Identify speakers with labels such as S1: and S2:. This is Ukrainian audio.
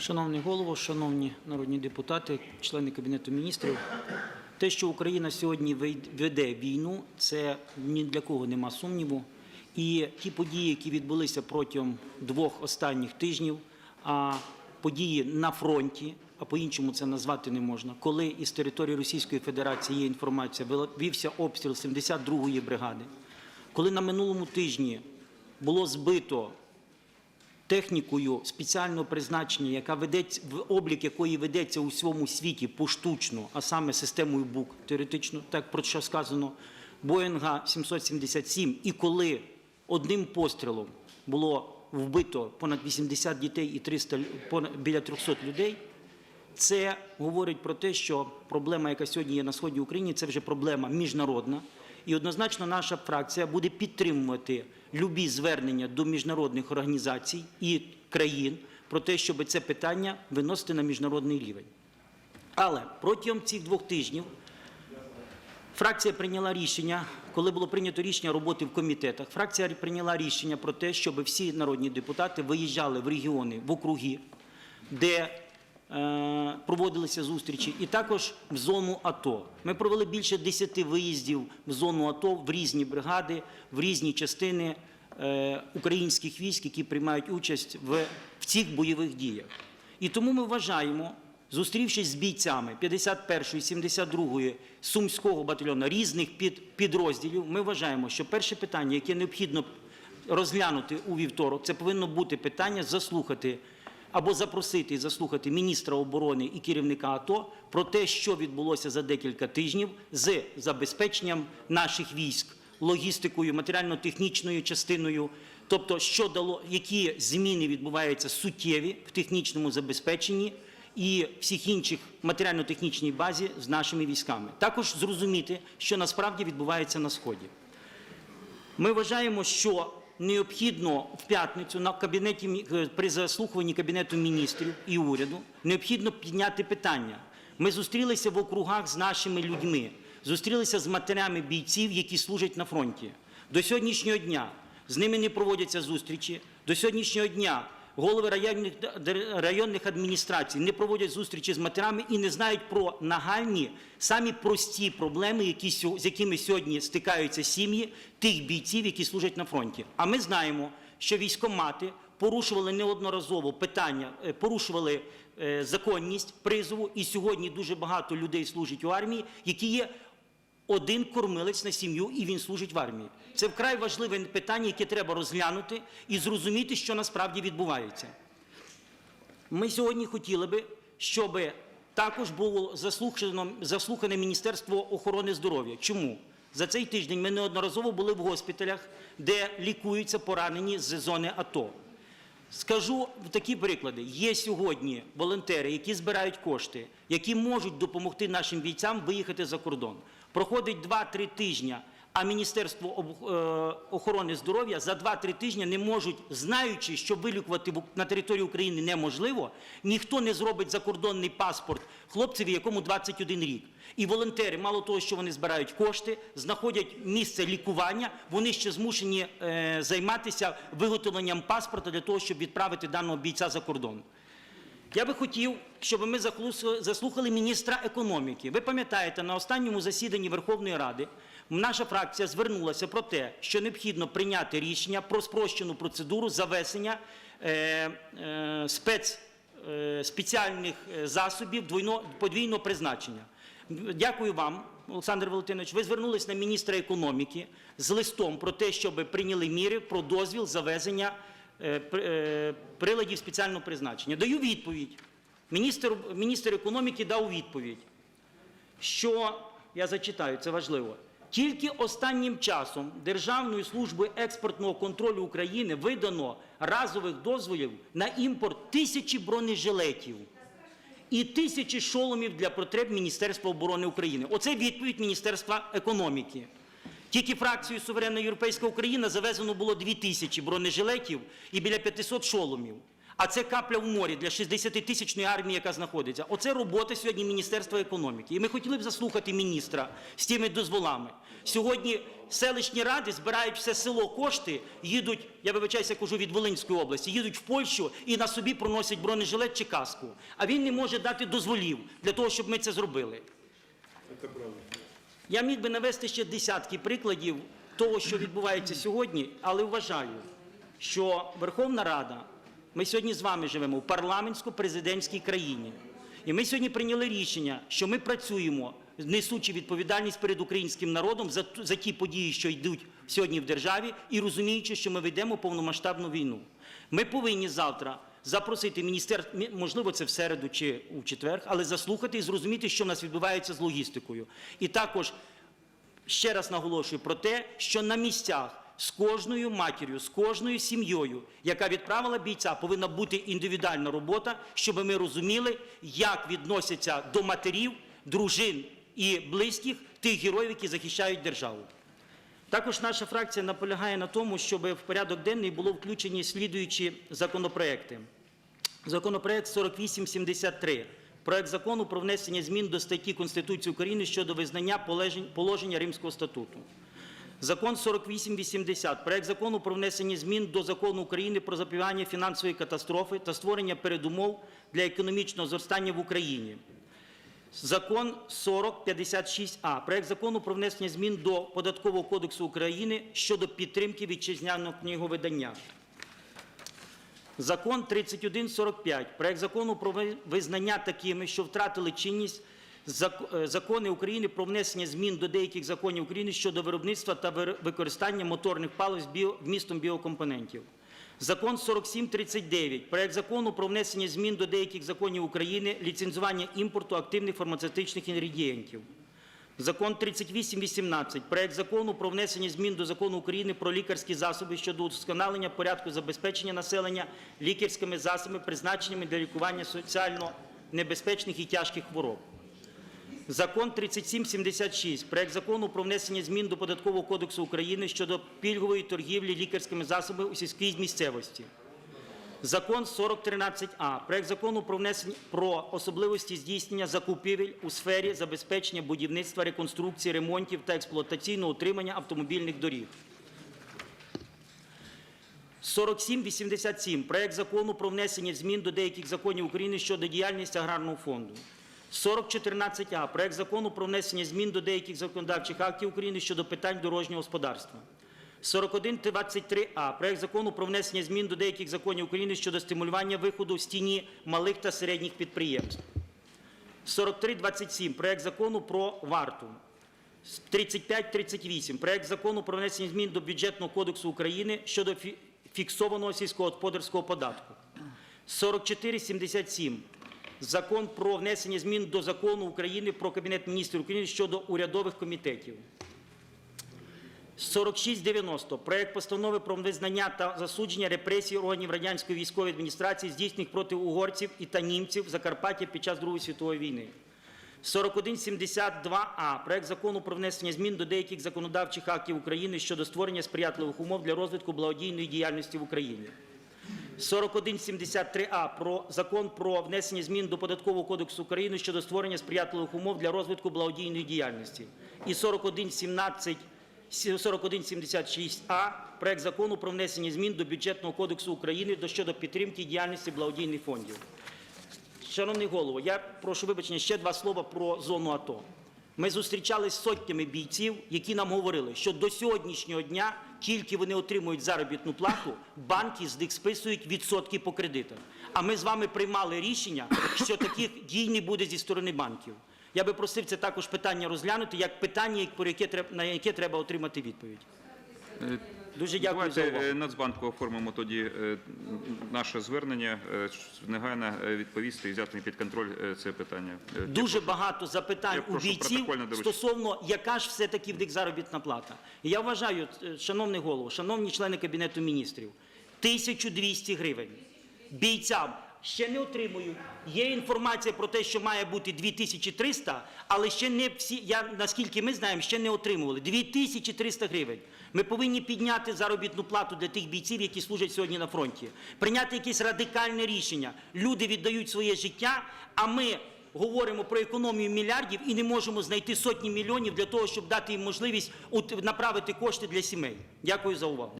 S1: Шановний голово, шановні народні депутати, члени Кабінету міністрів, те, що Україна сьогодні веде війну, це ні для кого нема сумніву. І ті події, які відбулися протягом двох останніх тижнів, а події на фронті, а по-іншому це назвати не можна, коли із території Російської Федерації є інформація, вівся обстріл 72-ї бригади, коли на минулому тижні було збито технікою спеціального призначення, яка ведеться в облік якої ведеться у всьому світі поштучно, а саме системою БУК, теоретично, так про що сказано, Боїнга 777, і коли одним пострілом було вбито понад 80 дітей і 300, лю- понад, біля 300 людей, це говорить про те, що проблема, яка сьогодні є на сході України, це вже проблема міжнародна. І однозначно наша фракція буде підтримувати любі звернення до міжнародних організацій і країн про те, щоб це питання виносити на міжнародний рівень. Але протягом цих двох тижнів Фракція прийняла рішення, коли було прийнято рішення роботи в комітетах. Фракція прийняла рішення про те, щоб всі народні депутати виїжджали в регіони, в округи, де проводилися зустрічі, і також в зону АТО. Ми провели більше 10 виїздів в зону АТО в різні бригади, в різні частини е, українських військ, які приймають участь в, в цих бойових діях. І тому ми вважаємо, зустрівшись з бійцями 51-ї, 72-ї Сумського батальйону різних під, підрозділів, ми вважаємо, що перше питання, яке необхідно розглянути у вівторок, це повинно бути питання заслухати або запросити і заслухати міністра оборони і керівника АТО про те, що відбулося за декілька тижнів з забезпеченням наших військ логістикою, матеріально-технічною частиною, тобто, що дало, які зміни відбуваються суттєві в технічному забезпеченні і всіх інших матеріально-технічній базі з нашими військами. Також зрозуміти, що насправді відбувається на сході. Ми вважаємо, що необхідно в п'ятницю на кабінеті е, при заслухуванні кабінету міністрів і уряду необхідно підняти питання. Ми зустрілися в округах з нашими людьми, зустрілися з матерями бійців, які служать на фронті. До сьогоднішнього дня з ними не проводяться зустрічі. До сьогоднішнього дня голови районних, районних адміністрацій не проводять зустрічі з матерями і не знають про нагальні, самі прості проблеми, які, з якими сьогодні стикаються сім'ї тих бійців, які служать на фронті. А ми знаємо, що військомати порушували неодноразово питання, е, порушували е, законність призову, і сьогодні дуже багато людей служать у армії, які є один кормилець на сім'ю, і він служить в армії. Це вкрай важливе питання, яке треба розглянути і зрозуміти, що насправді відбувається. Ми сьогодні хотіли би, щоб також було заслухано, заслухане Міністерство охорони здоров'я. Чому? За цей тиждень ми неодноразово були в госпіталях, де лікуються поранені з зони АТО. Скажу такі приклади. Є сьогодні волонтери, які збирають кошти, які можуть допомогти нашим бійцям виїхати за кордон. Проходить 2-3 тижні, а Міністерство е, охорони здоров'я за 2-3 тижні не можуть, знаючи, що вилікувати на території України неможливо, ніхто не зробить закордонний паспорт хлопцеві, якому 21 рік. І волонтери, мало того, що вони збирають кошти, знаходять місце лікування, вони ще змушені е, займатися виготовленням паспорта для того, щоб відправити даного бійця за кордон. Я би хотів, щоб ми заслухали міністра економіки. Ви пам'ятаєте, на останньому засіданні Верховної Ради наша фракція звернулася про те, що необхідно прийняти рішення про спрощену процедуру завесення е, е, спец, е, спеціальних засобів двойно, подвійного призначення. Дякую вам, Олександр Валентинович. Ви звернулись на міністра економіки з листом про те, щоб прийняли міри про дозвіл завезення приладів спеціального призначення. Даю відповідь. Міністр, міністр економіки дав відповідь, що я зачитаю, це важливо. Тільки останнім часом Державною службою експортного контролю України видано разових дозволів на імпорт тисячі бронежилетів і тисячі шоломів для потреб Міністерства оборони України. Оце відповідь Міністерства економіки. Тільки фракцією Суверенна Європейська Україна завезено було 2 тисячі бронежилетів і біля 500 шоломів. А це капля в морі для 60-тисячної армії, яка знаходиться. Оце робота сьогодні Міністерства економіки. І ми хотіли б заслухати міністра з тими дозволами. Сьогодні селищні ради збирають все село кошти, їдуть, я вибачаюся, кажу від Волинської області, їдуть в Польщу і на собі проносять бронежилет чи каску. А він не може дати дозволів для того, щоб ми це зробили. Я міг би навести ще десятки прикладів того, що відбувається сьогодні, але вважаю, що Верховна Рада, ми сьогодні з вами живемо в парламентсько-президентській країні. І ми сьогодні прийняли рішення, що ми працюємо, несучи відповідальність перед українським народом за, за ті події, що йдуть сьогодні в державі, і розуміючи, що ми ведемо повномасштабну війну. Ми повинні завтра запросити міністерство, можливо, це в середу чи у четвер, але заслухати і зрозуміти, що в нас відбувається з логістикою. І також ще раз наголошую про те, що на місцях з кожною матір'ю, з кожною сім'єю, яка відправила бійця, повинна бути індивідуальна робота, щоб ми розуміли, як відносяться до матерів, дружин і близьких тих героїв, які захищають державу. Також наша фракція наполягає на тому, щоб в порядок денний було включені слідуючі законопроекти. Законопроект 4873. Проект закону про внесення змін до статті Конституції України щодо визнання положення Римського статуту. Закон 4880. Проект закону про внесення змін до Закону України про запобігання фінансової катастрофи та створення передумов для економічного зростання в Україні. Закон 4056А. Проект закону про внесення змін до Податкового кодексу України щодо підтримки вітчизняного книговидання. Закон 3145. Проект закону про визнання такими, що втратили чинність е, закони України про внесення змін до деяких законів України щодо виробництва та використання моторних палив з біо- біокомпонентів. Закон 4739. Проект закону про внесення змін до деяких законів України ліцензування імпорту активних фармацевтичних інгредієнтів. Закон 3818. Проект закону про внесення змін до Закону України про лікарські засоби щодо удосконалення порядку забезпечення населення лікарськими засобами, призначеними для лікування соціально небезпечних і тяжких хвороб. Закон 3776. Проект закону про внесення змін до Податкового кодексу України щодо пільгової торгівлі лікарськими засобами у сільській місцевості. Закон 4013А. Проект закону про внесення про особливості здійснення закупівель у сфері забезпечення будівництва, реконструкції, ремонтів та експлуатаційного утримання автомобільних доріг. 4787. Проект закону про внесення змін до деяких законів України щодо діяльності аграрного фонду. 4014А. Проект закону про внесення змін до деяких законодавчих актів України щодо питань дорожнього господарства. 4123А. Проект закону про внесення змін до деяких законів України щодо стимулювання виходу з тіні малих та середніх підприємств. 4327. Проект закону про варту. 3538. Проект закону про внесення змін до Бюджетного кодексу України щодо фіксованого сільськогосподарського податку. 4477. Закон про внесення змін до Закону України про Кабінет міністрів України щодо урядових комітетів. 4690. Проект постанови про визнання та засудження репресій органів радянської військової адміністрації, здійснених проти угорців і та німців в Закарпатті під час Другої світової війни. 4172А. Проект закону про внесення змін до деяких законодавчих актів України щодо створення сприятливих умов для розвитку благодійної діяльності в Україні. 4173А про закон про внесення змін до Податкового кодексу України щодо створення сприятливих умов для розвитку благодійної діяльності. І 4117 4176А проект закону про внесення змін до Бюджетного кодексу України до щодо підтримки діяльності благодійних фондів. Шановний голово, я прошу вибачення ще два слова про зону АТО. Ми зустрічались з сотнями бійців, які нам говорили, що до сьогоднішнього дня, тільки вони отримують заробітну плату, банки з них списують відсотки по кредитах. А ми з вами приймали рішення, що таких дій не буде зі сторони банків. Я би просив це також питання розглянути як питання, на яке треба отримати відповідь. Дуже дякую за увагу.
S2: Давайте Нацбанку оформимо тоді е, наше звернення, е, негайно е, відповісти і взяти під контроль це питання.
S1: Дуже багато запитань у бійців стосовно, яка ж все-таки в них заробітна плата. І я вважаю, шановний голово, шановні члени Кабінету міністрів, 1200 гривень бійцям. Ще не отримують. Є інформація про те, що має бути 2300, але ще не всі, я, наскільки ми знаємо, ще не отримували. 2300 гривень. Ми повинні підняти заробітну плату для тих бійців, які служать сьогодні на фронті. Прийняти якесь радикальне рішення. Люди віддають своє життя, а ми говоримо про економію мільярдів і не можемо знайти сотні мільйонів для того, щоб дати їм можливість направити кошти для сімей. Дякую за увагу.